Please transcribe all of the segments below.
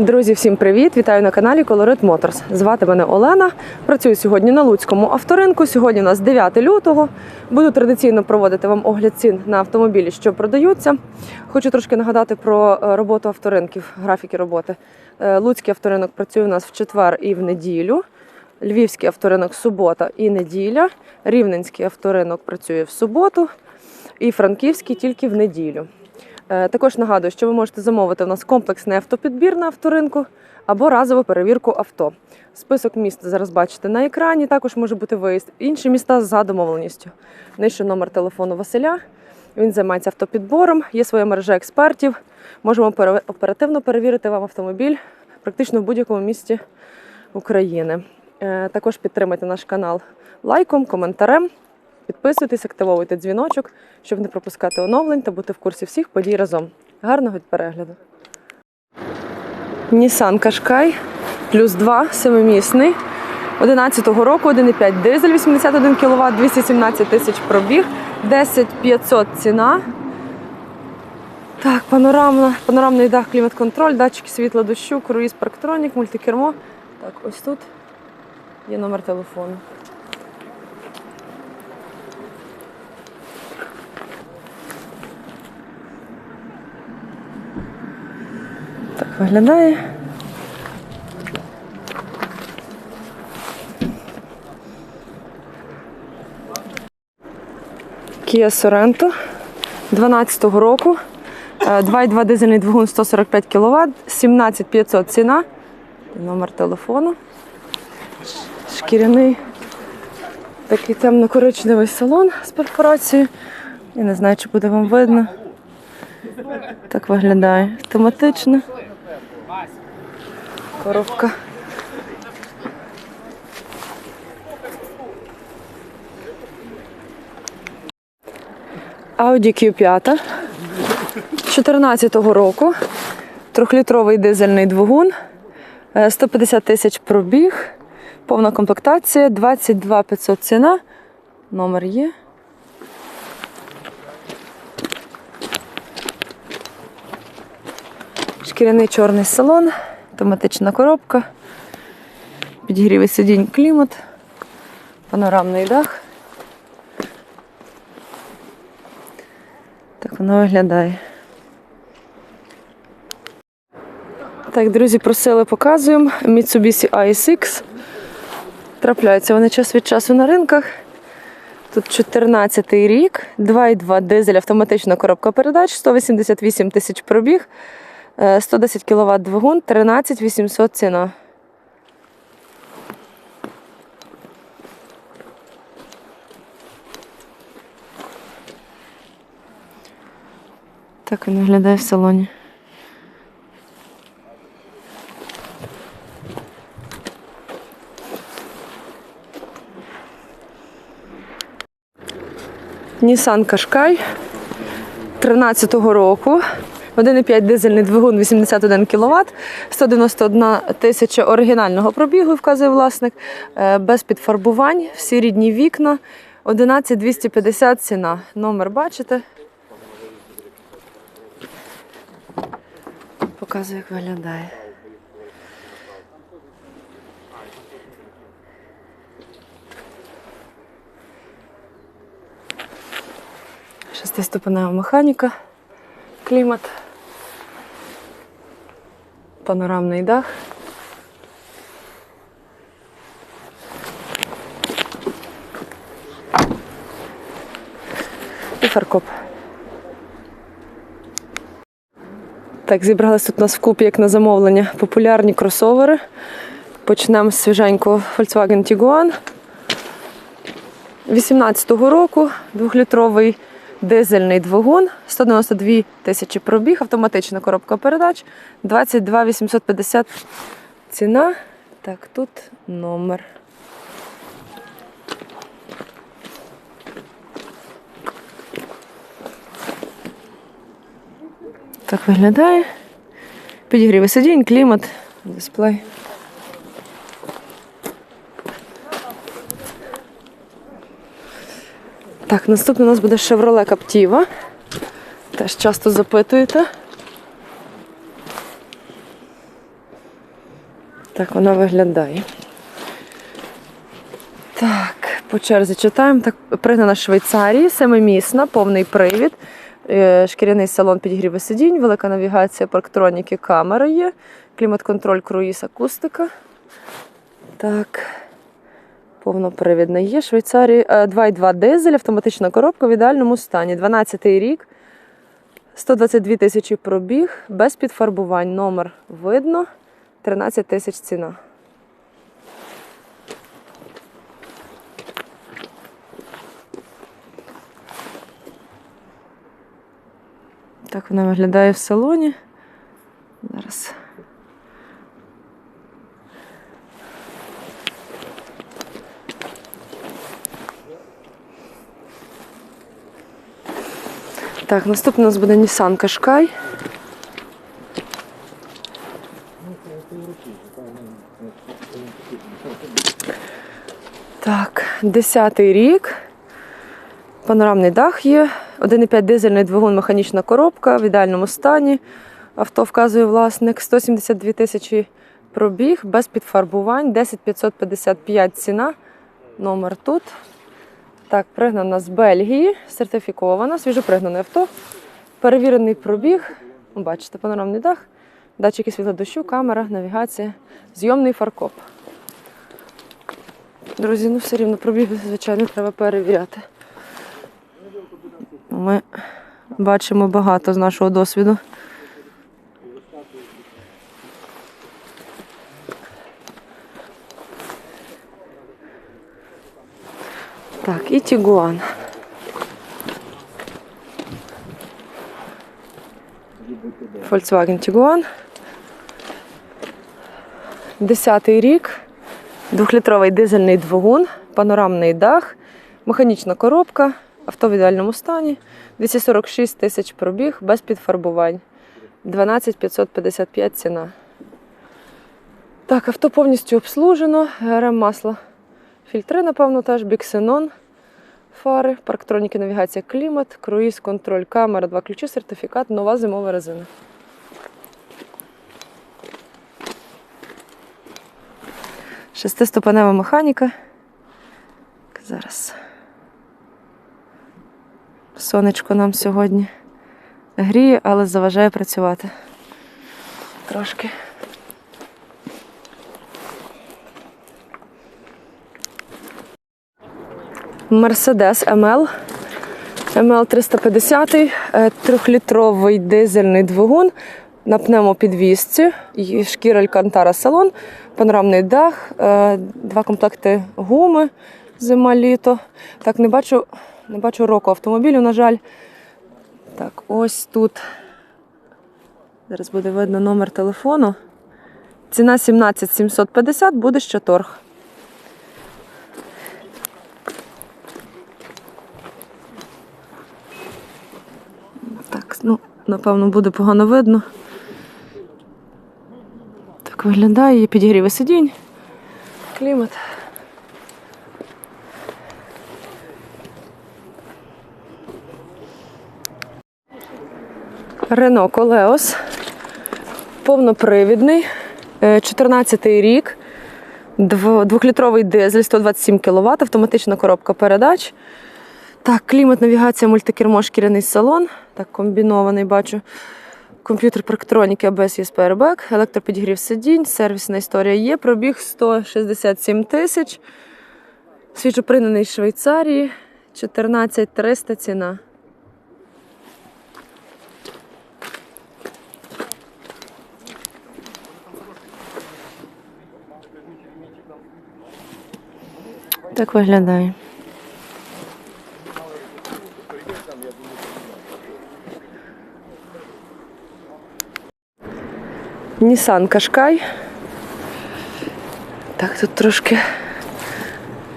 Друзі, всім привіт! Вітаю на каналі Colorit Motors. Звати мене Олена. Працюю сьогодні на Луцькому авторинку. Сьогодні у нас 9 лютого. Буду традиційно проводити вам огляд цін на автомобілі, що продаються. Хочу трошки нагадати про е, роботу авторинків, графіки роботи. Е, Луцький авторинок працює у нас в четвер і в неділю. Львівський авторинок субота і неділя. Рівненський авторинок працює в суботу. І Франківський тільки в неділю. Е, Також нагадую, що ви можете замовити у нас комплексний автопідбір на авторинку або разову перевірку авто. Список міст зараз бачите на екрані. Також може бути виїзд інші міста за домовленістю. Нижче номер телефону Василя. Він займається автопідбором, є своя мережа експертів. Можемо оперативно перевірити вам автомобіль практично в будь-якому місті України. Е, Також підтримайте наш канал лайком, коментарем. Підписуйтесь, активовуйте дзвіночок, щоб не пропускати оновлень та бути в курсі всіх подій разом. Гарного перегляду. Nissan Qashqai плюс 2, семимісний. 11-го року 1,5 дизель, 81 кВт, 217 тисяч пробіг, 10 500 ціна. Так, панорамна, панорамний дах, клімат-контроль, датчики світла дощу, круїз, парктронік, мультикермо. Так, ось тут є номер телефону. Виглядає. Kia Sorento 12-го року. Е, 2,2 дизельний двигун 145 кВт, 17500 ціна. Номер телефону. Шкіряний такий темно-коричневий салон з перфорацією. Я не знаю, чи буде вам видно. Так виглядає. Тематично. Коробка. Audi Q5 14-го року. Трьохлітровий дизельний двигун. Е, 150 тисяч пробіг. Повна комплектація. 22 500 ціна. Номер є. Шкіряний чорний салон, автоматична коробка, підігрівий сидінь клімат, панорамний дах. Так воно виглядає. Так, друзі, просили, показуємо. Mitsubishi ASX. Трапляються вони час від часу на ринках. Тут 14 рік, 2,2 дизель, автоматична коробка передач, 188 тисяч пробіг. Е, 110 кВт двигун, 13 800 ціна. Так він виглядає в салоні. Nissan Qashqai 13-го року. 1,5 дизельний двигун 81 кВт, 191 тисяча оригінального пробігу, вказує власник, е, без підфарбувань, всі рідні вікна, 11 250 ціна. Номер бачите. Показую, як виглядає. Шестиступенева механіка, клімат, панорамний дах. І фаркоп. Так, зібрались тут у нас вкупі, як на замовлення, популярні кросовери. Почнемо з свіженького Volkswagen Tiguan. 18-го року двохлітровий дизельний двигун, 192 тисячі пробіг, автоматична коробка передач, 22 850 ціна. Так, тут номер. Так виглядає. Підігрівий сидінь, клімат, дисплей. Так, наступний у нас буде Chevrolet Captiva. Теж часто запитуєте. Так вона виглядає. Так, по черзі читаємо. Так, пригнана Швейцарії, семимісна, повний привід, е, шкіряний салон підігріву сидінь, велика навігація, парктроніки, камера є, клімат-контроль, круїз, акустика. Так. Повнопривідна є. Швейцарії е, 2,2 дизель, автоматична коробка в ідеальному стані. 12-й рік, 122 тисячі пробіг, без підфарбувань. Номер видно, 13 тисяч ціна. Так вона виглядає в салоні. Зараз. Так, наступний у нас буде Nissan Qashqai. Так, 10 рік. Панорамний дах є. 1,5 дизельний двигун, механічна коробка в ідеальному стані. Авто вказує власник. 172 тисячі пробіг, без підфарбувань, 10 555 ціна. Номер тут. Так, пригнана з Бельгії, сертифікована, свіжопригнане авто. Перевірений пробіг. Бачите, панорамний дах, датчики світла дощу, камера, навігація, зйомний фаркоп. Друзі, ну все рівно пробіг, звичайно, треба перевіряти. Ми бачимо багато з нашого досвіду. Так, і Тігуан. Volkswagen Tiguan. Десятий рік. Двохлітровий дизельний двигун, панорамний дах, механічна коробка, авто в ідеальному стані, 246 тисяч пробіг без підфарбувань. 12 555 ціна. Так, авто повністю обслужено, ГРМ масло. Фільтри, напевно, теж, біксенон, фари, парктроніки, навігація, клімат, круїз, контроль, камера, два ключі, сертифікат, нова зимова резина. Шестиступенева механіка. Зараз. Сонечко нам сьогодні гріє, але заважає працювати. Трошки. Мерседес МЛ. МЛ 350, е, трьохлітровий дизельний двигун на пневмопідвісці, шкіра Алькантара салон, панорамний дах, е, два комплекти гуми зима-літо. Так, не бачу, не бачу року автомобілю, на жаль. Так, ось тут. Зараз буде видно номер телефону. Ціна 17 750, буде ще торг. Так, ну, напевно, буде погано видно. Так виглядає, є підігріви сидінь, клімат. Рено Колеос. Повнопривідний. 14 рік. Дв- Двохлітровий дизель, 127 кВт, автоматична коробка передач. Так, клімат, навігація, мультикермо, шкіряний салон. Так, комбінований бачу. Комп'ютер парктроніки, ABS, ESP, Airbag, електропідігрів сидінь, сервісна історія є. Пробіг 167 тисяч. Свіжопринений з Швейцарії. 14 300 ціна. Так виглядає. Nissan Qashqai. Так, тут трошки.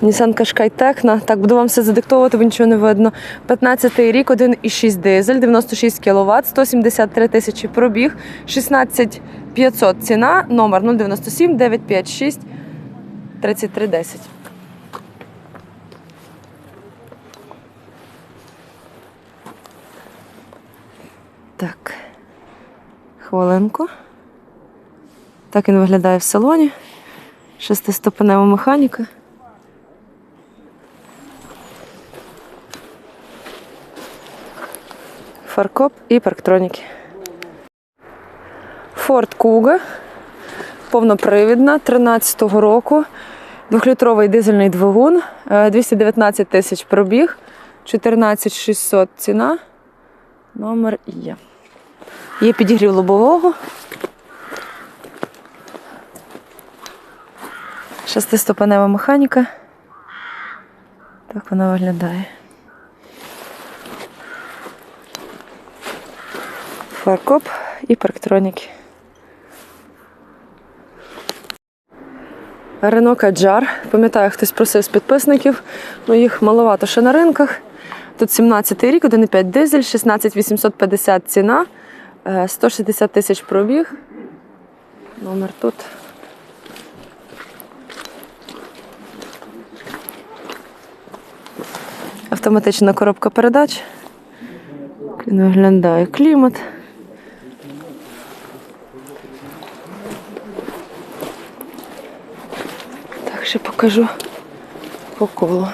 Nissan Qashqai Tecna. Так, буду вам все задиктовувати, бо нічого не видно. 15-й рік, 1,6 дизель, 96 кВт, 173 тисячі пробіг, 16 500 ціна, номер 097 956 3310. Так, хвилинку. Так він виглядає в салоні. Шестиступенева механіка. Фаркоп і парктроніки. Ford Kuga. Повнопривідна 13-го року. Двохлітровий дизельний двигун, е, 219 тисяч пробіг, 14 600 ціна. Номер є. Є підігрів лобового. Шестиступенева механіка. Так вона виглядає. Фаркоп і парктроніки. Рено Каджар. Пам'ятаю, хтось просив з підписників, ну їх маловато ще на ринках. Тут 17 рік, 1,5 дизель, 16 850 ціна, е, 160 тисяч пробіг. Номер тут. Автоматична коробка передач. Виглядає клімат. Так, ще покажу по колу.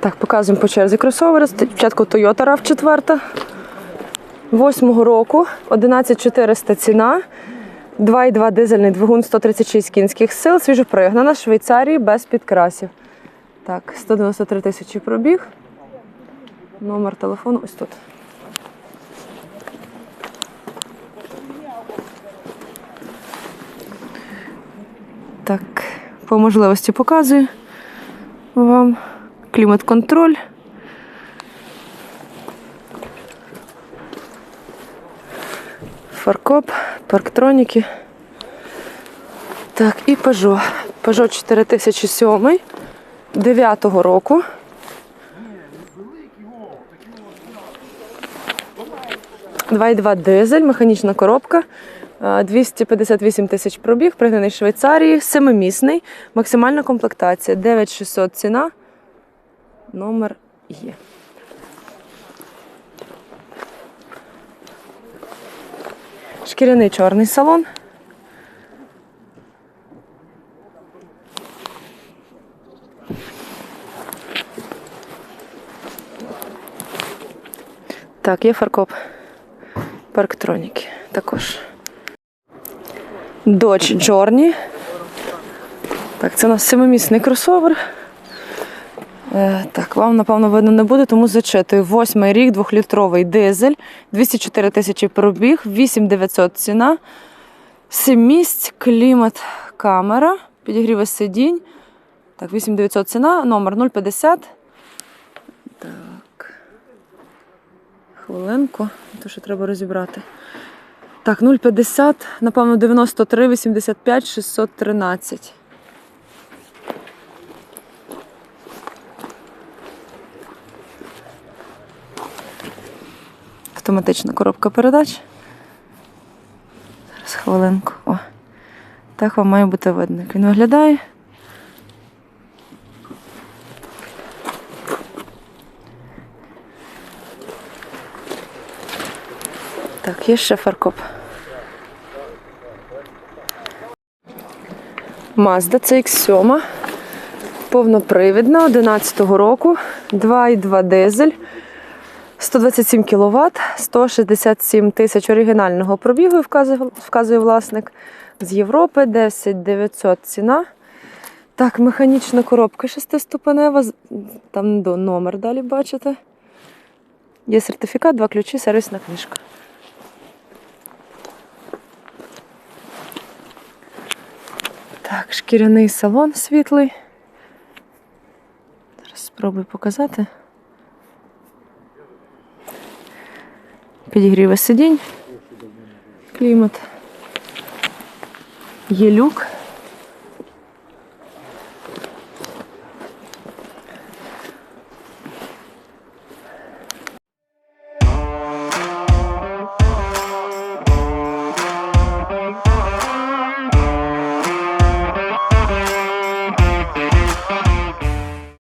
Так, показуємо по черзі кросовери. Спочатку Toyota RAV4. Восьмого року 11400 ціна. 2,2 дизельний двигун 136 кінських сил, свіжопригнана, Швейцарії без підкрасів. Так, 193 тисячі пробіг. Номер телефону ось тут. Так, по можливості показую вам клімат-контроль. Фаркоп, парктроніки. Так, і Peugeot. Peugeot 4007 9-го року. Два і два дизель, механічна коробка. Е, 258 тисяч пробіг, пригнаний Швейцарії, семимісний, максимальна комплектація. 9600 ціна. Номер є. Шкіряний чорний салон. Так, є фаркоп. Парктроніки також. Dodge Journey. Так, це у нас семимісний кросовер. Е, так, вам, напевно, видно не буде, тому зачитую. Восьмий рік, двохлітровий дизель, 204 тисячі пробіг, 8900 ціна, 7 місць, клімат, камера, підігріви сидінь. Так, 8900 ціна, номер 050. Так. Хвилинку, то що треба розібрати. Так, 050, напевно, 93, 85, 613. Автоматична коробка передач. Зараз хвилинку. О. Так вам має бути видно, як він виглядає. Так, є ще фаркоп. Mazda CX-7. Повнопривідна 11-го року. 2,2 дизель. 127 кВт, 167 тисяч оригінального пробігу, вказує, вказує власник. З Європи 10 900 ціна. Так, механічна коробка шестиступенева, там номер далі бачите. Є сертифікат, два ключі, сервісна книжка. Так, шкіряний салон світлий. Зараз спробую показати. Підігріве сидінь. Клімат. Є люк.